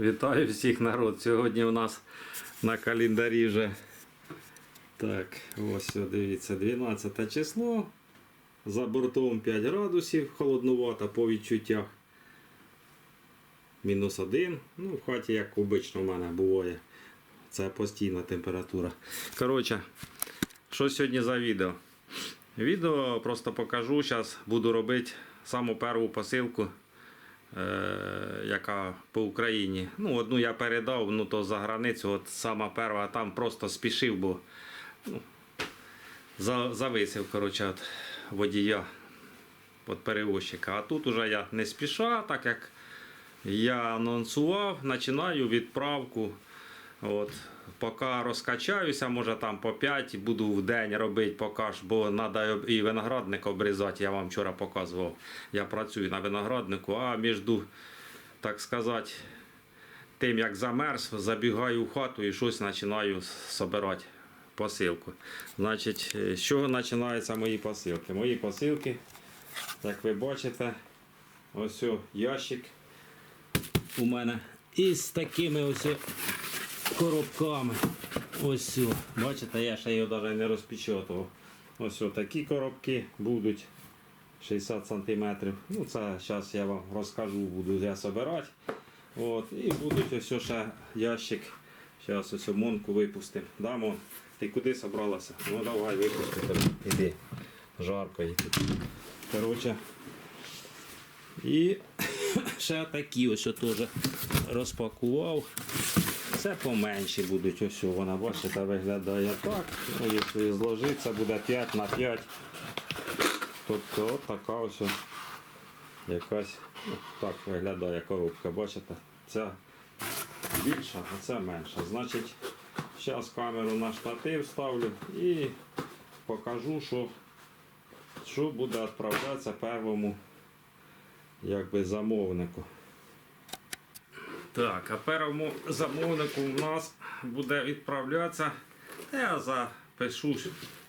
Вітаю всіх народ. Сьогодні у нас на календарі вже. Так, ось дивіться, 12 число. За бортом 5 градусів, холоднувато по відчуттях. Мінус 1. Ну, в хаті, як обично в мене буває. Це постійна температура. Коротше, що сьогодні за відео? Відео просто покажу. Зараз буду робити саму першу посилку яка по Україні. Ну, одну я передав, ну то за границю, от сама перша, там просто спішив, бо ну, за, зависив, коротше, от водія от перевозчика. А тут уже я не спіша, так як я анонсував, починаю відправку. От, поки розкачаюся, може там по 5 буду в день робити поки ж, бо треба і виноградник обрізати, я вам вчора показував. Я працюю на винограднику, а між, так сказати, тим як замерз, забігаю в хату і щось починаю збирати посилку. Значить, е, з чого починаються мої посилки? Мої посилки, як ви бачите, ось ящик у мене із такими ось коробками. Ось, бачите, я ще його навіть не розпечатував. Ось такі коробки будуть 60 см. Ну, це зараз я вам розкажу, буду я збирати. От, і будуть ось ще ящик. Зараз ось монку випустимо. Да, Мон? Ти куди собралася? Ну давай випусти. Іди. Жарко йти. Коротше. І ще такі ось теж розпакував. Це поменші будуть. Ось вона, бачите, виглядає так. Ну, якщо зложиться, буде 5 на 5. Тобто от така ось якась так виглядає коробка. Бачите? Ця більша, а це менша. Значить, зараз камеру на штатив ставлю і покажу, що, що буде відправлятися первому якби, замовнику. Так, а першому замовнику у нас буде відправлятися. Я запишу,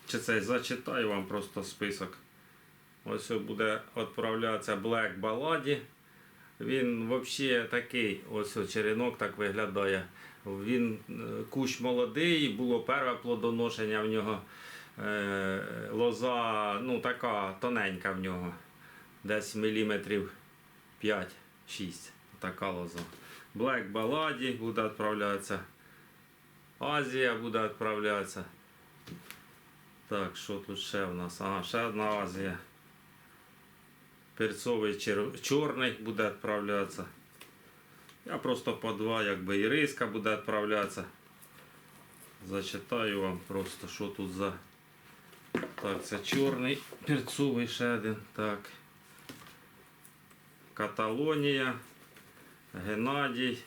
чи це зачитаю вам просто список. Ось буде відправлятися Black Баладі. Він взагалі такий, ось черенок так виглядає. Він е, кущ молодий, було перше плодоношення в нього. Е, лоза ну, така тоненька в нього. Десь міліметрів 5-6. Така лоза. Black Баладі буде відправлятися. Азія буде відправлятися. Так, що тут ще в нас? Ага, ще одна Азія. Перцовий чер... чорний буде відправлятися. Я просто по два, якби і риска буде відправлятися. Зачитаю вам просто, що тут за. Так, це чорний перцовий ще один. Так. Каталонія. Геннадій,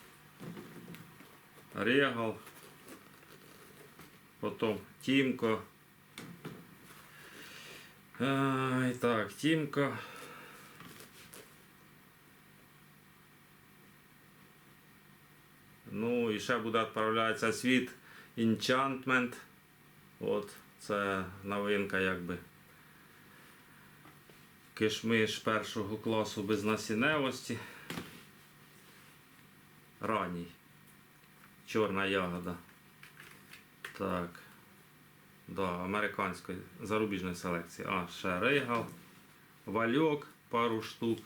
Регал, потім Тімко. Ай, так, Тімко. Ну і ще буде відправлятися світ Enchantment. От, це новинка якби. Кишмиш першого класу без насінневості ранній. Чорна ягода. Так. Да, американської зарубіжної селекції. А, ще рейгал. Вальок, пару штук.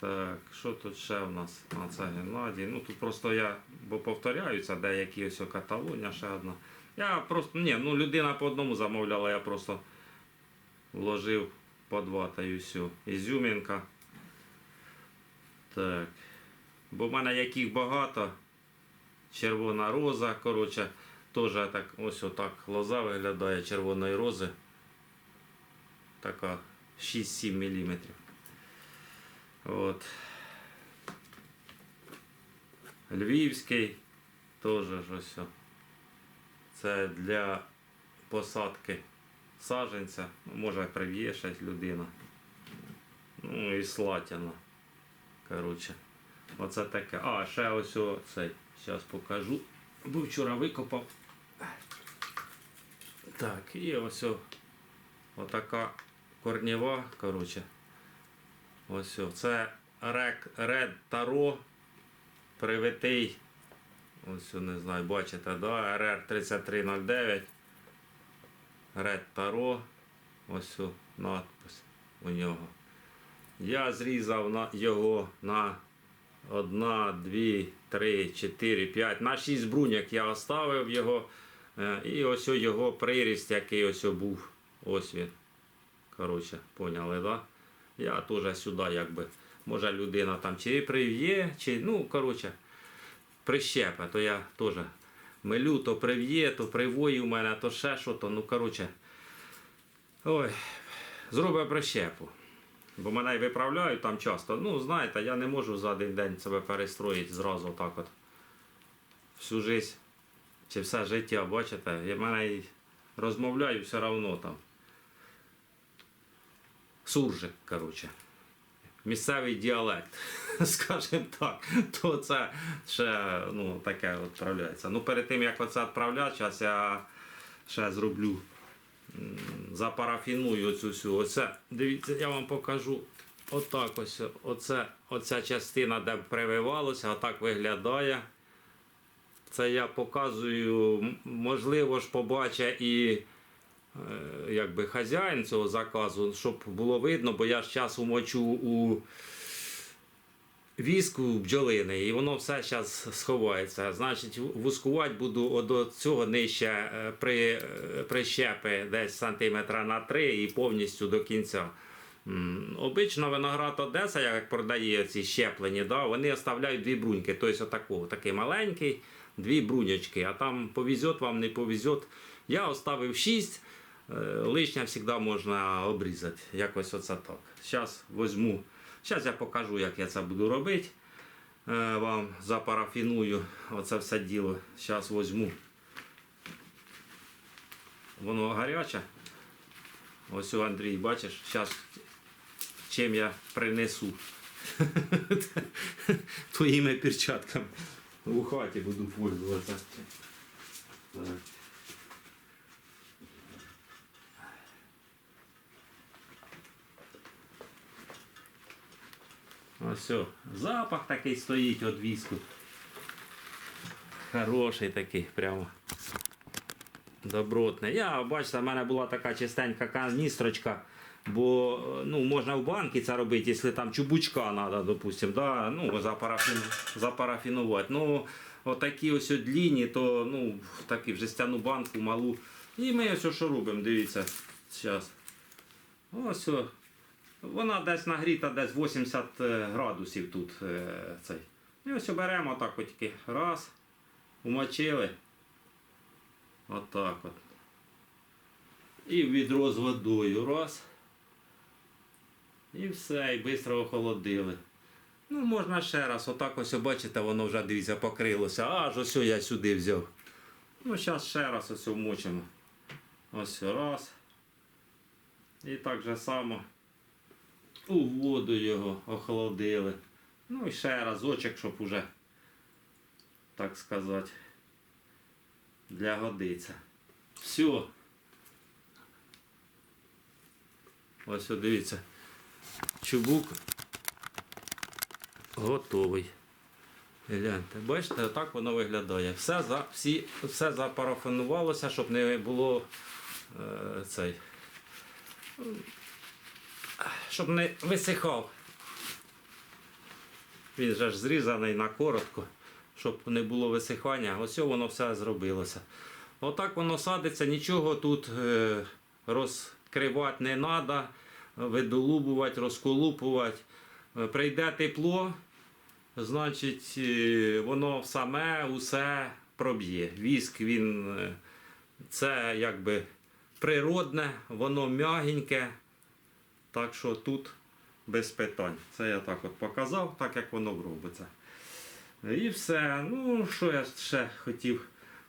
Так, що тут ще у нас? А це Геннадій. Ну тут просто я, бо повторяються деякі ось Каталоня, ще одна. Я просто, ні, ну людина по одному замовляла, я просто вложив по два та й все. Ізюмінка. Так. Бо в мене яких багато. Червона роза, коротше, теж так, ось отак лоза виглядає червоної рози. Така 6-7 мм. От. Львівський теж ось. Це для посадки саженця. Може прив'єшать людина. Ну і слатяна. Коротше. Оце таке. А, ще ось цей. Зараз покажу. Бо вчора викопав. Так, і ось отака корнєва. Коротше. Ось о. Це Рек, Red Taro привитий. Ось не знаю, бачите, да? RR 3309. Red Taro. Ось о, надпис у нього. Я зрізав на його на одна, дві, три, чотири, п'ять. На шість бруняк я оставив його. Е, І ось його приріст, який ось був. Ось він. Коротше, поняли, да? Я теж сюди якби. Може людина там чи прив'є, чи, ну, коротше, прищепе, то я теж милю, то прив'є, то привої у мене, то ще що, то, ну, коротше. Ой, зроблю прищепу. Бо мене й виправляють там часто. Ну, знаєте, я не можу за один день себе перестроїти зразу так от. Всю жизнь чи все життя, бачите, я мене й розмовляю все одно там. Суржик, коротше. Місцевий діалект, скажімо так, то це ще ну, таке відправляється. Ну, перед тим як оце відправляти, зараз я ще зроблю запарафіную оцю всю. Оце, дивіться, я вам покажу. Отак ось. Оце, оця частина, де прививалося, отак виглядає. Це я показую, можливо ж побачить і е, якби хазяїн цього заказу, щоб було видно, бо я ж час умочу у віску бджолини, і воно все зараз сховається. Значить, вускувати буду до цього нижче е, при, е, прищепи десь сантиметра на 3 і повністю до кінця. Обично виноград Одеса, як продає ці щеплені, да, вони оставляють дві бруньки. Тобто отакого, такий маленький, дві бруньочки, а там повезет вам, не повезет. Я оставив 6, лишнє завжди можна обрізати. Якось оце так. Зараз візьму. Зараз я покажу, як я це буду робити. Е, Вам запарафіную оце все діло. Зараз візьму. Воно гаряче. Ось Андрій, бачиш, зараз чим я принесу. Твоїми перчатками. У хаті буду пользуватися. Ось все. Запах такий стоїть від віску. Хороший такий, прямо. Добротний. Я, бачите, в мене була така чистенька каністрочка, бо ну, можна в банки це робити, якщо там чубучка треба, допустим, да? ну, запарафін, запарафінувати. Ну, отакі ось длінні, то ну, такі в жестяну банку малу. І ми ось що робимо, дивіться. Зараз. Ось. о. Вона десь нагріта, десь 80 градусів тут е, цей. І ось беремо так от тільки раз, умочили. Отак от. І в відро з водою. Раз. І все, і швидко охолодили. Ну, можна ще раз, отак ось бачите, воно вже дивіться, покрилося. Аж ось я сюди взяв. Ну, зараз ще раз ось вмочимо. Ось раз. І так же само у воду його охолодили. Ну і ще разочок, щоб уже, так сказати, для годиться. Все. Ось от дивіться. Чубук готовий. Гляньте, бачите, так воно виглядає. Все за, всі, все запарафінувалося, щоб не було е, цей. Щоб не висихав. Він же ж зрізаний на коротко, щоб не було висихання. Ось воно все зробилося. Отак воно садиться, нічого тут е, розкривати не треба, видолубувати, розколупувати. Е, Прийде тепло, значить е, воно саме усе проб'є. Віск він це якби природне, воно м'ягеньке. Так що тут без питань. Це я так от показав, так як воно робиться. І все. Ну, що я ще хотів.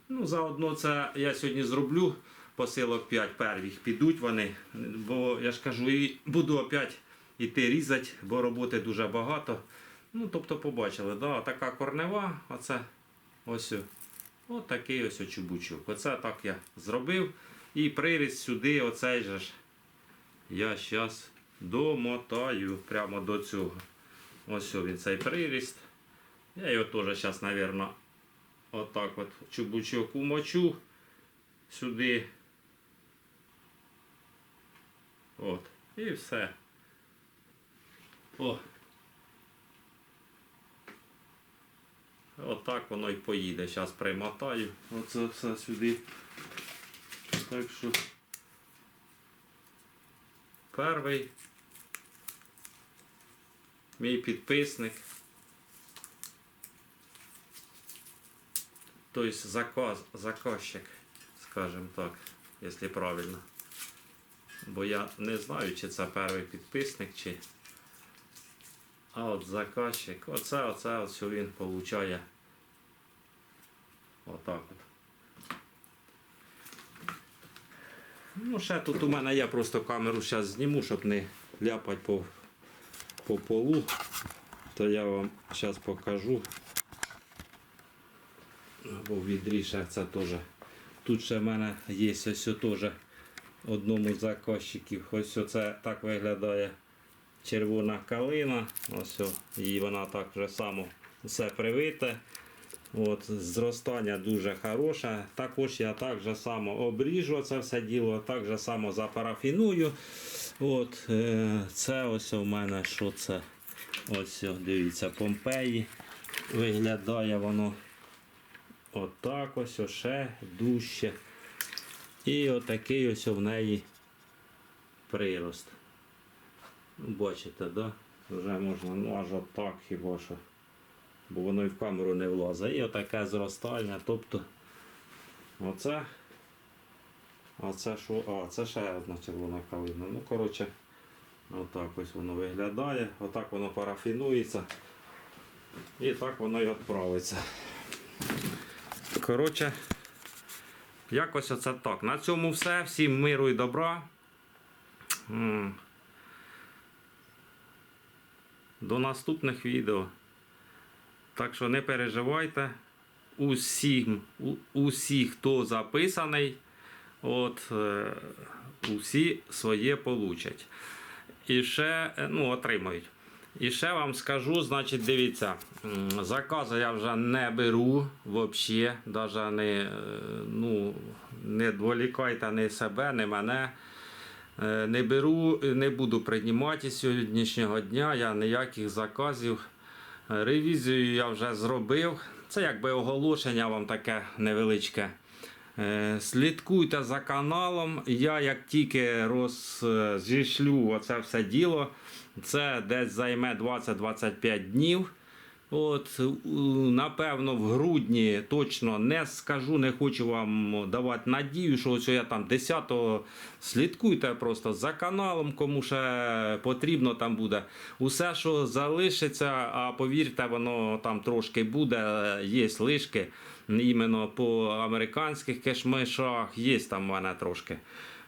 Ну, заодно це я сьогодні зроблю. Посилок 5 первих підуть вони. Бо я ж кажу, і буду опять іти різати, бо роботи дуже багато. Ну, тобто, побачили, да, така корнева, оце ось. Ось такий ось чубучок. Оце так я зробив. І приріз сюди, оцей же ж я зараз домотаю прямо до цього. Ось він цей приріст. Я його теж зараз, мабуть, отак от чубучок умочу сюди. От. І все. О. Отак воно і поїде. Зараз примотаю. Оце все сюди. Так що перший мій підписник. Тобто заказ, заказчик, скажімо так, якщо правильно. Бо я не знаю, чи це перший підписник, чи. А от заказчик, оце, оце, ось він получає отак от. Ну, ще тут у мене я просто камеру зараз зніму, щоб не ляпати по, по полу. То я вам зараз покажу. Або в це теж. Тут ще в мене є ось теж одному з заказчиків. Ось це так виглядає червона калина. Ось і вона так же само все привите. От, зростання дуже хороше. Також я так же само обріжу це все діло, так же само запарафіную. От, е, це ось у мене що це? Ось, дивіться, Помпеї. Виглядає воно отак ось, ще дужче. І отакий ось в неї прирост. Бачите, да? Вже можна, ну аж отак хіба що. Бо воно і в камеру не влазить. І отаке зростання. Тобто оце. А це що? А, це ще одна червона калина. Ну, коротше, отак ось воно виглядає. Отак воно парафінується. І так воно і відправиться. Коротше, якось оце так. На цьому все. Всім миру і добра. До наступних відео. Так що не переживайте. Усім, усі, хто записаний, от, е, усі своє получать. І ще е, ну, отримають. І ще вам скажу, значить, дивіться, закази я вже не беру взагалі, навіть не, е, ну, не відволікайте ні себе, ні мене. Не беру, не буду приймати сьогоднішнього дня, я ніяких заказів. Ревізію я вже зробив. Це якби оголошення вам таке невеличке. Е, Слідкуйте за каналом. Я як тільки роззішлю оце все діло, це десь займе 20-25 днів. От, напевно, в грудні точно не скажу, не хочу вам давати надію, що ось я там 10-го слідкуйте просто за каналом, кому ще потрібно там буде. Усе, що залишиться, а повірте, воно там трошки буде, є лишки. Іменно по американських кешмишах, є там в мене трошки.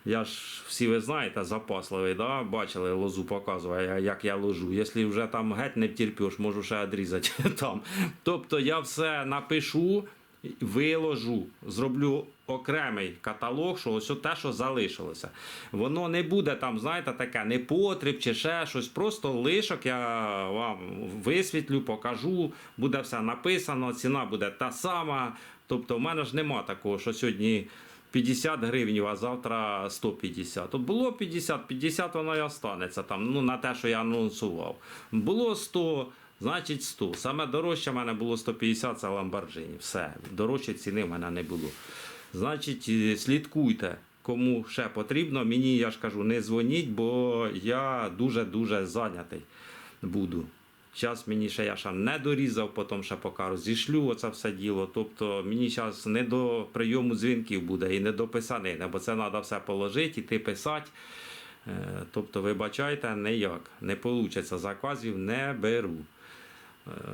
Я ж всі ви знаєте, запасливий, да? бачили, лозу показує, як я ложу. Якщо вже там геть не втерпіш, можу ще відрізати там. Тобто я все напишу, виложу, зроблю окремий каталог, що ось те, що залишилося. Воно не буде там, знаєте, таке непотріб чи ще щось. Просто лишок я вам висвітлю, покажу, буде все написано, ціна буде та сама. Тобто, в мене ж нема такого, що сьогодні. 50 гривень, а завтра 150. От було 50, 50 воно і останеться там, ну, на те, що я анонсував. Було 100, значить 100. Саме дорожче в мене було 150, це Lamborghini. Все, дорожче ціни в мене не було. Значить, е, слідкуйте, кому ще потрібно. Мені, я ж кажу, не дзвоніть, бо я дуже-дуже зайнятий буду. Зараз мені ще я ще не дорізав, потім ще поки розішлю оце все діло. Тобто мені зараз не до прийому дзвінків буде і не до писанини, бо це треба все положити, іти писати. Е, Тобто, вибачайте, ніяк. Не вийде заказів, не беру.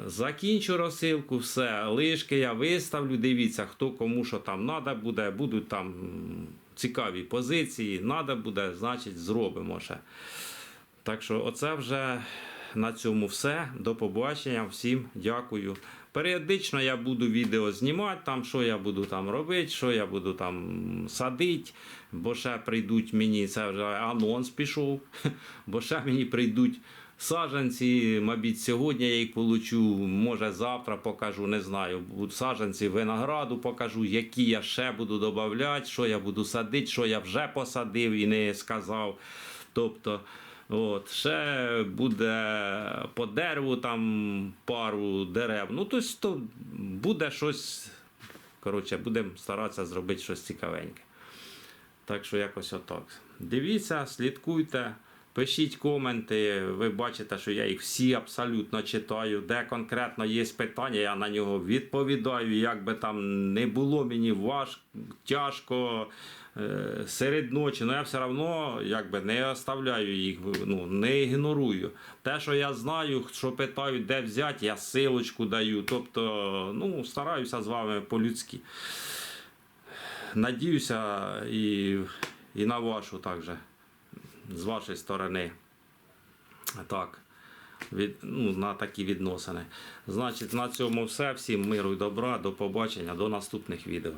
Закінчу розсилку, все. Лишки я виставлю. Дивіться, хто кому що там треба буде. Будуть там цікаві позиції. Треба буде, значить, зробимо ще. Так що, оце вже на цьому все. До побачення. Всім дякую. Періодично я буду відео знімати, там, що я буду там робити, що я буду там садити, бо ще прийдуть мені, це вже анонс пішов, бо ще мені прийдуть Саджанці, мабуть, сьогодні я їх получу, може завтра покажу, не знаю. Саджанці винограду покажу, які я ще буду додавати, що я буду садити, що я вже посадив і не сказав. Тобто, от, ще буде по дереву там пару дерев. Ну, тобто, буде щось. Коротше, будемо старатися зробити щось цікавеньке. Так що якось отак. Дивіться, слідкуйте, пишіть коменти. Ви бачите, що я їх всі абсолютно читаю. Де конкретно є питання, я на нього відповідаю. Як би там не було мені важко, тяжко е, серед ночі, але я все одно якби не оставляю їх, ну, не ігнорую. Те, що я знаю, що питають, де взяти, я силочку даю. Тобто, ну, стараюся з вами по-людськи надіюся і, і на вашу також, з вашої сторони. Так, від, ну, на такі відносини. Значить, на цьому все. Всім миру і добра, до побачення, до наступних відео.